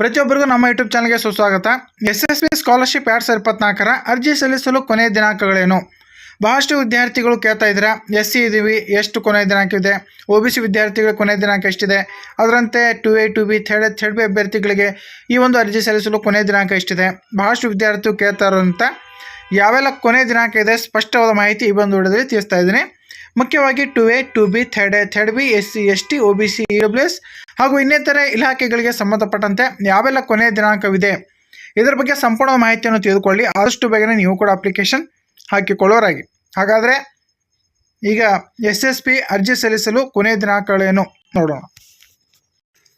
ಪ್ರತಿಯೊಬ್ಬರಿಗೂ ನಮ್ಮ ಯೂಟ್ಯೂಬ್ ಚಾನಲ್ಗೆ ಸುಸ್ವಾಗತ. ಎಸ್ ಎಸ್ ಬಿ ಸ್ಕಾಲರ್ಶಿಪ್ ಎರಡು ಸಾವಿರದ ಇಪ್ಪತ್ನಾಲ್ಕರ ಅರ್ಜಿ ಸಲ್ಲಿಸಲು ಕೊನೆಯ ದಿನಾಂಕಗಳೇನು? ಬಹಳಷ್ಟು ವಿದ್ಯಾರ್ಥಿಗಳು ಕೇಳ್ತಾ ಇದ್ದೀರಾ, ಎಸ್ ಸಿ ಇದ್ದೀವಿ, ಎಷ್ಟು ಕೊನೆಯ ದಿನಾಂಕ ಇದೆ? ಒ ಬಿ ಸಿ ವಿದ್ಯಾರ್ಥಿಗಳ ಕೊನೆಯ ದಿನಾಂಕ ಎಷ್ಟಿದೆ? ಅದರಂತೆ two A two B third third B ಅಭ್ಯರ್ಥಿಗಳಿಗೆ ಈ ಒಂದು ಅರ್ಜಿ ಸಲ್ಲಿಸಲು ಕೊನೆಯ ದಿನಾಂಕ ಎಷ್ಟಿದೆ? ಬಹಳಷ್ಟು ವಿದ್ಯಾರ್ಥಿಗಳು ಕೇಳ್ತಾ ಇರೋಂಥ ಯಾವೆಲ್ಲ ಕೊನೆಯ ದಿನಾಂಕ ಇದೆ, ಸ್ಪಷ್ಟವಾದ ಮಾಹಿತಿ ಈ ಒಂದು ವಿಡಿಯೋದಲ್ಲಿ ತಿಳಿಸ್ತಾ ಇದ್ದೀನಿ. ಮುಖ್ಯವಾಗಿ two A, two B, third A, third B, S C, S T O B C W S ಹಾಗೂ ಇನ್ನಿತರೆ ಇಲಾಖೆಗಳಿಗೆ ಸಂಬಂಧಪಟ್ಟಂತೆ ಯಾವೆಲ್ಲ ಕೊನೆಯ ದಿನಾಂಕವಿದೆ? ಇದರ ಬಗ್ಗೆ ಸಂಪೂರ್ಣ ಮಾಹಿತಿಯನ್ನು ತಿಳಿದುಕೊಳ್ಳಿ. ಆದಷ್ಟು ಬೇಗನೆ ನೀವು ಕೂಡ ಅಪ್ಲಿಕೇಶನ್ ಹಾಕಿಕೊಳ್ಳೋರಾಗಿ. ಹಾಗಾದರೆ ಈಗ ಎಸ್ ಎಸ್ ಪಿ ಅರ್ಜಿ ಸಲ್ಲಿಸಲು ಕೊನೆಯ ದಿನಾಂಕಗಳೇನು ನೋಡೋಣ.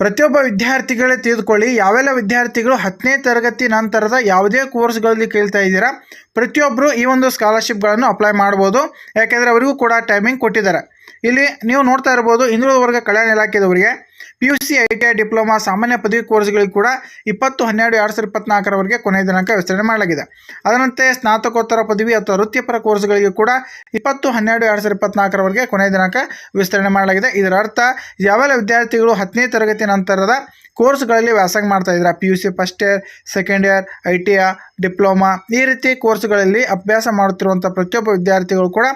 ಪ್ರತಿಯೊಬ್ಬ ವಿದ್ಯಾರ್ಥಿಗಳೇ ತಿಳಿದುಕೊಳ್ಳಿ, ಯಾವೆಲ್ಲ ವಿದ್ಯಾರ್ಥಿಗಳು ಹತ್ತನೇ ತರಗತಿ ನಂತರದ ಯಾವುದೇ ಕೋರ್ಸ್ಗಳಲ್ಲಿ ಕೇಳ್ತಾ ಇದ್ದೀರಾ ಪ್ರತಿಯೊಬ್ಬರು ಈ ಒಂದು ಸ್ಕಾಲರ್ಶಿಪ್ಗಳನ್ನು ಅಪ್ಲೈ ಮಾಡ್ಬೋದು, ಯಾಕೆಂದರೆ ಅವರಿಗೂ ಕೂಡ ಟೈಮಿಂಗ್ ಕೊಟ್ಟಿದ್ದಾರೆ. ಇಲ್ಲಿ ನೀವು ನೋಡ್ತಾ ಇರ್ಬೋದು ಹಿಂದುಳಿದ ವರ್ಗ ಕಲ್ಯಾಣ ಇಲಾಖೆದವರಿಗೆ P U C I T I diploma, ಸಾಮಾನ್ಯ ಪದವಿ ಕೋರ್ಸ್ಗಳಿಗೆ ಕೂಡ ಇಪ್ಪತ್ತು, ಹನ್ನೆರಡು, ಎರಡು ಸಾವಿರದ ಇಪ್ಪತ್ನಾಲ್ಕರವರೆಗೆ ಕೊನೆಯ ದಿನಾಂಕ ವಿಸ್ತರಣೆ ಮಾಡಲಾಗಿದೆ. ಅದರಂತೆ ಸ್ನಾತಕೋತ್ತರ ಪದವಿ ಅಥವಾ ವೃತ್ತಿಪರ ಕೋರ್ಸ್ಗಳಿಗೆ ಕೂಡ ಇಪ್ಪತ್ತು, ಹನ್ನೆರಡು, ಎರಡು ಸಾವಿರದ ಇಪ್ಪತ್ನಾಲ್ಕರವರೆಗೆ ಕೊನೆಯ ದಿನಾಂಕ ವಿಸ್ತರಣೆ ಮಾಡಲಾಗಿದೆ. ಇದರ ಅರ್ಥ, ಯಾವೆಲ್ಲ ವಿದ್ಯಾರ್ಥಿಗಳು ಹತ್ತನೇ ತರಗತಿ ನಂತರದ ಕೋರ್ಸ್ಗಳಲ್ಲಿ ವ್ಯಾಸಂಗ ಮಾಡ್ತಾ ಇದ್ದಾರೆ? P U C first year second year I T I diploma, ಈ ರೀತಿ ಕೋರ್ಸ್ಗಳಲ್ಲಿ ಅಭ್ಯಾಸ ಮಾಡುತ್ತಿರುವಂಥ ಪ್ರತಿಯೊಬ್ಬ ವಿದ್ಯಾರ್ಥಿಗಳು ಕೂಡ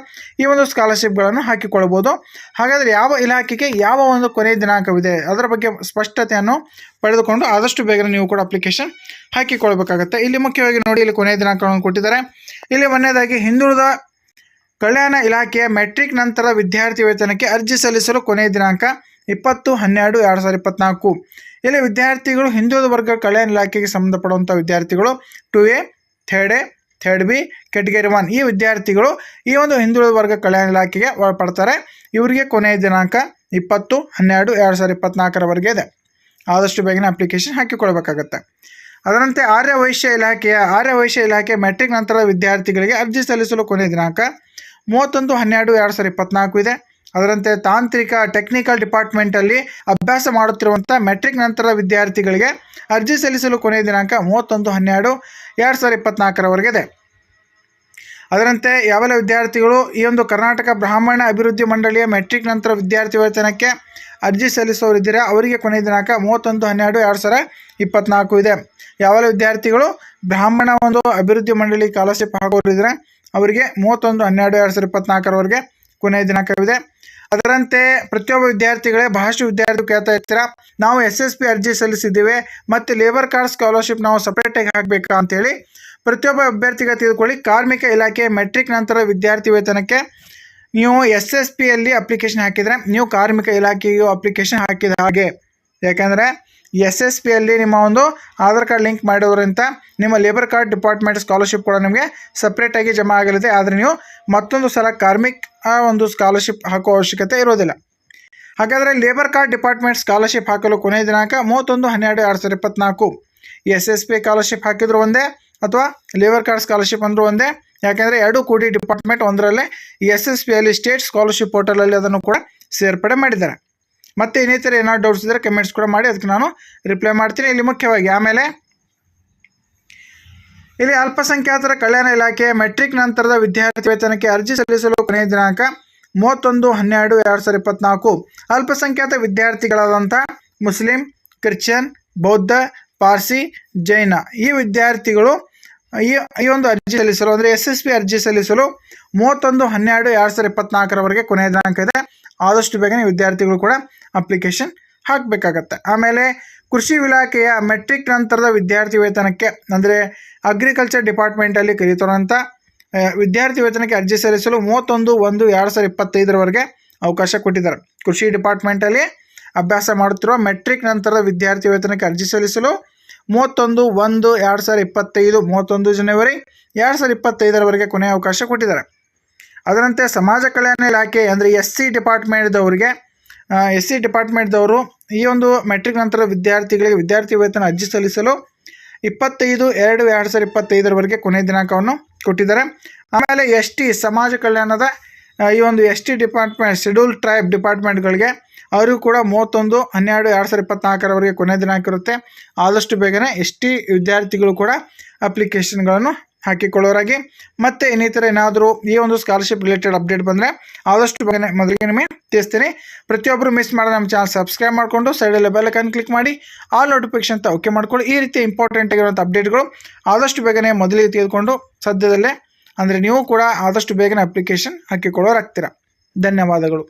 ಈ ಒಂದು ಸ್ಕಾಲರ್ಶಿಪ್ಗಳನ್ನು ಹಾಕಿಕೊಳ್ಳಬಹುದು ಹಾಗಾದರೆ ಯಾವ ಇಲಾಖೆಗೆ ಯಾವ ಒಂದು ಕೊನೆಯ ದಿನಾಂಕವಿದೆ? ಅದರ ಬಗ್ಗೆ ಸ್ಪಷ್ಟತೆಯನ್ನು ಪಡೆದುಕೊಂಡು ಆದಷ್ಟು ಬೇಗನೆ ನೀವು ಕೂಡ ಅಪ್ಲಿಕೇಶನ್ ಹಾಕಿಕೊಳ್ಬೇಕಾಗತ್ತೆ ಇಲ್ಲಿ ಮುಖ್ಯವಾಗಿ ನೋಡಿ, ಇಲ್ಲಿ ಕೊನೆಯ ದಿನಾಂಕವನ್ನು ಕೊಟ್ಟಿದ್ದಾರೆ. ಇಲ್ಲಿ ಒಂದನೇದಾಗಿ ಹಿಂದುಳಿದ ಕಲ್ಯಾಣ ಇಲಾಖೆಯ ಮೆಟ್ರಿಕ್ ನಂತರ ವಿದ್ಯಾರ್ಥಿ ವೇತನಕ್ಕೆ ಅರ್ಜಿ ಸಲ್ಲಿಸಲು ಕೊನೆಯ ದಿನಾಂಕ ಇಪ್ಪತ್ತು, ಹನ್ನೆರಡು, ಎರಡು ಸಾವಿರದ ಇಪ್ಪತ್ನಾಲ್ಕು. ಇಲ್ಲಿ ವಿದ್ಯಾರ್ಥಿಗಳು, ಹಿಂದುಳಿದ ವರ್ಗ ಕಲ್ಯಾಣ ಇಲಾಖೆಗೆ ಸಂಬಂಧಪಡುವಂಥ ವಿದ್ಯಾರ್ಥಿಗಳು two A third A third B category one ಈ ವಿದ್ಯಾರ್ಥಿಗಳು ಈ ಒಂದು ಹಿಂದುಳಿದ ವರ್ಗ ಕಲ್ಯಾಣ ಇಲಾಖೆಗೆ ಒಳಪಡ್ತಾರೆ. ಇವರಿಗೆ ಕೊನೆಯ ದಿನಾಂಕ ಇಪ್ಪತ್ತು, ಹನ್ನೆರಡು, ಎರಡು ಸಾವಿರದ ಇಪ್ಪತ್ನಾಲ್ಕರವರೆಗೆ ಇದೆ. ಆದಷ್ಟು ಬೇಗನೆ ಅಪ್ಲಿಕೇಶನ್ ಹಾಕಿಕೊಳ್ಬೇಕಾಗತ್ತೆ. ಅದರಂತೆ ಆರ್ಯ ವೈಶ್ಯ ಇಲಾಖೆಯ, ಆರ್ಯ ವೈಶ್ಯ ಇಲಾಖೆ ಮೆಟ್ರಿಕ್ ನಂತರದ ವಿದ್ಯಾರ್ಥಿಗಳಿಗೆ ಅರ್ಜಿ ಸಲ್ಲಿಸಲು ಕೊನೆಯ ದಿನಾಂಕ ಮೂವತ್ತೊಂದು, ಹನ್ನೆರಡು, ಎರಡು ಸಾವಿರದ ಇಪ್ಪತ್ನಾಲ್ಕು ಇದೆ. ಅದರಂತೆ ತಾಂತ್ರಿಕ ಟೆಕ್ನಿಕಲ್ ಡಿಪಾರ್ಟ್ಮೆಂಟಲ್ಲಿ ಅಭ್ಯಾಸ ಮಾಡುತ್ತಿರುವಂಥ ಮೆಟ್ರಿಕ್ ನಂತರದ ವಿದ್ಯಾರ್ಥಿಗಳಿಗೆ ಅರ್ಜಿ ಸಲ್ಲಿಸಲು ಕೊನೆಯ ದಿನಾಂಕ ಮೂವತ್ತೊಂದು, ಹನ್ನೆರಡು, ಎರಡು ಸಾವಿರದ ಇಪ್ಪತ್ನಾಲ್ಕರವರೆಗೆ ಇದೆ. ಅದರಂತೆ ಯಾವೆಲ್ಲ ವಿದ್ಯಾರ್ಥಿಗಳು ಈ ಒಂದು ಕರ್ನಾಟಕ ಬ್ರಾಹ್ಮಣ ಅಭಿವೃದ್ಧಿ ಮಂಡಳಿಯ ಮೆಟ್ರಿಕ್ ನಂತರ ವಿದ್ಯಾರ್ಥಿ ವೇತನಕ್ಕೆ ಅರ್ಜಿ ಸಲ್ಲಿಸೋರಿದ್ದೀರಾ ಅವರಿಗೆ ಕೊನೆಯ ದಿನಾಂಕ ಮೂವತ್ತೊಂದು, ಹನ್ನೆರಡು, ಎರಡು ಸಾವಿರ ಇಪ್ಪತ್ನಾಲ್ಕು ಇದೆ. ಯಾವೆಲ್ಲ ವಿದ್ಯಾರ್ಥಿಗಳು ಬ್ರಾಹ್ಮಣ ಒಂದು ಅಭಿವೃದ್ಧಿ ಮಂಡಳಿ ಸ್ಕಾಲರ್ಶಿಪ್ ಹಾಕೋರಿದ್ದರೆ ಅವರಿಗೆ ಮೂವತ್ತೊಂದು, ಹನ್ನೆರಡು, ಎರಡು ಸಾವಿರ ಇಪ್ಪತ್ನಾಲ್ಕರವರೆಗೆ ಕೊನೆಯ ದಿನಾಂಕವಿದೆ. ಅದರಂತೆ ಪ್ರತಿಯೊಬ್ಬ ವಿದ್ಯಾರ್ಥಿಗಳೇ ಬಹಳಷ್ಟು ವಿದ್ಯಾರ್ಥಿ ಕೇಳ್ತಾ ಇರ್ತೀರಾ? ನಾವು ಎಸ್ ಎಸ್ ಪಿ ಅರ್ಜಿ ಸಲ್ಲಿಸಿದ್ದೇವೆ, ಮತ್ತು ಲೇಬರ್ ಕಾರ್ಡ್ ಸ್ಕಾಲರ್ಶಿಪ್ ನಾವು ಸಪ್ರೇಟಾಗಿ ಹಾಕಬೇಕಾ ಅಂತೇಳಿ ಪ್ರತಿಯೊಬ್ಬ ಅಭ್ಯರ್ಥಿಗೆ ತೆಗೆದುಕೊಳ್ಳಿ ಕಾರ್ಮಿಕ ಇಲಾಖೆ ಮೆಟ್ರಿಕ್ ನಂತರ ವಿದ್ಯಾರ್ಥಿ ವೇತನಕ್ಕೆ ನೀವು ಎಸ್ ಎಸ್ ಪಿಯಲ್ಲಿ ಅಪ್ಲಿಕೇಶನ್ ಹಾಕಿದರೆ, ನೀವು ಕಾರ್ಮಿಕ ಇಲಾಖೆಯು ಅಪ್ಲಿಕೇಶನ್ ಹಾಕಿದ ಹಾಗೆ. ಯಾಕಂದರೆ ಎಸ್ ಎಸ್ ಪಿಯಲ್ಲಿ ನಿಮ್ಮ ಒಂದು ಆಧಾರ್ ಕಾರ್ಡ್ ಲಿಂಕ್ ಮಾಡೋದ್ರಿಂದ ನಿಮ್ಮ ಲೇಬರ್ ಕಾರ್ಡ್ ಡಿಪಾರ್ಟ್ಮೆಂಟ್ ಸ್ಕಾಲರ್ಶಿಪ್ ಕೂಡ ನಿಮಗೆ ಸಪ್ರೇಟಾಗಿ ಜಮಾ ಆಗಲಿದೆ. ಆದರೆ ನೀವು ಮತ್ತೊಂದು ಸಲ ಕಾರ್ಮಿಕ್ ಒಂದು ಸ್ಕಾಲರ್ಶಿಪ್ ಹಾಕೋ ಅವಶ್ಯಕತೆ ಇರೋದಿಲ್ಲ. ಹಾಗಾದರೆ ಲೇಬರ್ ಕಾರ್ಡ್ ಡಿಪಾರ್ಟ್ಮೆಂಟ್ ಸ್ಕಾಲರ್ಶಿಪ್ ಹಾಕಲು ಕೊನೆಯ ದಿನಾಂಕ ಮೂವತ್ತೊಂದು, ಹನ್ನೆರಡು, ಎರಡು ಸಾವಿರದ ಇಪ್ಪತ್ತ್ನಾಲ್ಕು ಎಸ್ ಎಸ್ ಪಿ ಸ್ಕಾಲರ್ಶಿಪ್ ಹಾಕಿದ್ರು ಒಂದೇ ಅಥವಾ ಲೇಬರ್ ಕಾರ್ಡ್ ಸ್ಕಾಲರ್ಶಿಪ್ ಅಂದರೂ ಒಂದೇ. ಯಾಕೆಂದರೆ ಎರಡು ಕೂಡಿ ಡಿಪಾರ್ಟ್ಮೆಂಟ್ ಒಂದರಲ್ಲೇ ಎಸ್ ಎಸ್ ಪಿಯಲ್ಲಿ ಸ್ಟೇಟ್ ಸ್ಕಾಲರ್ಶಿಪ್ ಪೋರ್ಟಲಲ್ಲಿ ಅದನ್ನು ಕೂಡ ಸೇರ್ಪಡೆ ಮಾಡಿದ್ದಾರೆ. ಮತ್ತು ಇನ್ನಿತರ ಏನಾದ್ರು ಡೌಟ್ಸ್ ಇದ್ದರೆ ಕಮೆಂಟ್ಸ್ ಕೂಡ ಮಾಡಿ, ಅದಕ್ಕೆ ನಾನು ರಿಪ್ಲೈ ಮಾಡ್ತೀನಿ. ಇಲ್ಲಿ ಮುಖ್ಯವಾಗಿ ಆಮೇಲೆ ಇಲ್ಲಿ ಅಲ್ಪಸಂಖ್ಯಾತರ ಕಲ್ಯಾಣ ಇಲಾಖೆ ಮೆಟ್ರಿಕ್ ನಂತರದ ವಿದ್ಯಾರ್ಥಿ ವೇತನಕ್ಕೆ ಅರ್ಜಿ ಸಲ್ಲಿಸಲು ಕೊನೆಯ ದಿನಾಂಕ ಮೂವತ್ತೊಂದು ಹನ್ನೆರಡು ಎರಡು ಸಾವಿರದ ಇಪ್ಪತ್ನಾಲ್ಕು. ಅಲ್ಪಸಂಖ್ಯಾತ ವಿದ್ಯಾರ್ಥಿಗಳಾದಂಥ ಮುಸ್ಲಿಂ, ಕ್ರಿಶ್ಚಿಯನ್, ಬೌದ್ಧ ಪಾರ್ಸಿ ಜೈನ. ಈ ವಿದ್ಯಾರ್ಥಿಗಳು ಈ ಈ ಒಂದು ಅರ್ಜಿ ಸಲ್ಲಿಸಲು ಅಂದರೆ ಎಸ್ ಎಸ್ ಪಿ ಅರ್ಜಿ ಸಲ್ಲಿಸಲು ಮೂವತ್ತೊಂದು ಹನ್ನೆರಡು ಎರಡು ಸಾವಿರದ ಇಪ್ಪತ್ನಾಲ್ಕರವರೆಗೆ ಕೊನೆಯ ದಿನಾಂಕ ಇದೆ. ಆದಷ್ಟು ಬೇಗನೆ ವಿದ್ಯಾರ್ಥಿಗಳು ಕೂಡ ಅಪ್ಲಿಕೇಶನ್ ಹಾಕಬೇಕಾಗತ್ತೆ. ಆಮೇಲೆ ಕೃಷಿ ಇಲಾಖೆಯ ಮೆಟ್ರಿಕ್ ನಂತರದ ವಿದ್ಯಾರ್ಥಿ ವೇತನಕ್ಕೆ ಅಂದರೆ ಅಗ್ರಿಕಲ್ಚರ್ ಡಿಪಾರ್ಟ್ಮೆಂಟಲ್ಲಿ ಕರೀತಾರಂಥ ಆ, ವಿದ್ಯಾರ್ಥಿ ವೇತನಕ್ಕೆ ಅರ್ಜಿ ಸಲ್ಲಿಸಲು ಮೂವತ್ತೊಂದು ಒಂದು ಎರಡು ಸಾವಿರದ ಇಪ್ಪತ್ತೈದರವರೆಗೆ ಅವಕಾಶ ಕೊಟ್ಟಿದ್ದಾರೆ. ಕೃಷಿ ಡಿಪಾರ್ಟ್ಮೆಂಟಲ್ಲಿ ಅಭ್ಯಾಸ ಮಾಡುತ್ತಿರುವ ಮೆಟ್ರಿಕ್ ನಂತರದ ವಿದ್ಯಾರ್ಥಿ ವೇತನಕ್ಕೆ ಅರ್ಜಿ ಸಲ್ಲಿಸಲು ಮೂವತ್ತೊಂದು, ಒಂದು, ಎರಡು ಸಾವಿರದ ಇಪ್ಪತ್ತೈದು, ಮೂವತ್ತೊಂದು ಜನವರಿ, ಎರಡು ಸಾವಿರದ ಇಪ್ಪತ್ತೈದರವರೆಗೆ ಕೊನೆಯ ಅವಕಾಶ ಕೊಟ್ಟಿದ್ದಾರೆ. ಅದರಂತೆ ಸಮಾಜ ಕಲ್ಯಾಣ ಇಲಾಖೆ ಅಂದರೆ ಎಸ್ ಸಿ ಡಿಪಾರ್ಟ್ಮೆಂಟ್ದವರಿಗೆ ಎಸ್ ಸಿ ಡಿಪಾರ್ಟ್ಮೆಂಟ್ದವರು ಈ ಒಂದು ಮೆಟ್ರಿಕ್ ನಂತರ ವಿದ್ಯಾರ್ಥಿಗಳಿಗೆ ವಿದ್ಯಾರ್ಥಿ ವೇತನ ಅರ್ಜಿ ಸಲ್ಲಿಸಲು ಇಪ್ಪತ್ತೈದು, ಎರಡು ಎರಡು ಸಾವಿರದ ಇಪ್ಪತ್ತೈದರವರೆಗೆ ಕೊನೆಯ ದಿನಾಂಕವನ್ನು ಕೊಟ್ಟಿದ್ದಾರೆ. ಆಮೇಲೆ ಎಸ್ ಟಿ ಸಮಾಜ ಕಲ್ಯಾಣದ ಈ ಒಂದು S T department schedule tribe ಡಿಪಾರ್ಟ್ಮೆಂಟ್ಗಳಿಗೆ ಅವರಿಗೂ ಕೂಡ ಮೂವತ್ತೊಂದು, ಹನ್ನೆರಡು, ಎರಡು ಸಾವಿರದ ಇಪ್ಪತ್ನಾಲ್ಕರವರೆಗೆ ಕೊನೆಯ ದಿನಾಂಕ ಇರುತ್ತೆ ಆದಷ್ಟು ಬೇಗನೆ ಎಸ್ ಟಿ ವಿದ್ಯಾರ್ಥಿಗಳು ಕೂಡ ಅಪ್ಲಿಕೇಶನ್ಗಳನ್ನು ಹಾಕಿಕೊಳ್ಳೋರಾಗಿ. ಮತ್ತೆ ಇನ್ನಿತರ ಏನಾದರೂ ಈ ಒಂದು ಸ್ಕಾಲರ್ಶಿಪ್ ರಿಲೇಟೆಡ್ ಅಪ್ಡೇಟ್ ಬಂದರೆ ಆದಷ್ಟು ಬೇಗನೆ ಮೊದಲಿಗೆ ನಿಮಗೆ ತಿಳಿಸ್ತೀನಿ. ಪ್ರತಿಯೊಬ್ಬರು ಮಿಸ್ ಮಾಡೋ ನಮ್ಮ ಚಾನಲ್ ಸಬ್ಸ್ಕ್ರೈಬ್ ಮಾಡಿಕೊಂಡು ಸೈಡಲ್ಲಿ ಬೆಲ್ಲಕನ್ ಕ್ಲಿಕ್ ಮಾಡಿ ಆಲ್ ನೋಟಿಫಿಕೇಶನ್ ಅಂತ ಓಕೆ ಮಾಡ್ಕೊಳ್ಳಿ. ಈ ರೀತಿ ಇಂಪಾರ್ಟೆಂಟ್ ಆಗಿರುವಂಥ ಅಪ್ಡೇಟ್ಗಳು ಆದಷ್ಟು ಬೇಗನೆ ಮೊದಲಿಗೆ ತೆಗೆದುಕೊಂಡು ಸದ್ಯದಲ್ಲೇ, ಅಂದರೆ ನೀವು ಕೂಡ ಆದಷ್ಟು ಬೇಗನೆ ಅಪ್ಲಿಕೇಶನ್ ಹಾಕಿಕೊಳ್ಳೋರಾಗ್ತೀರ. ಧನ್ಯವಾದಗಳು.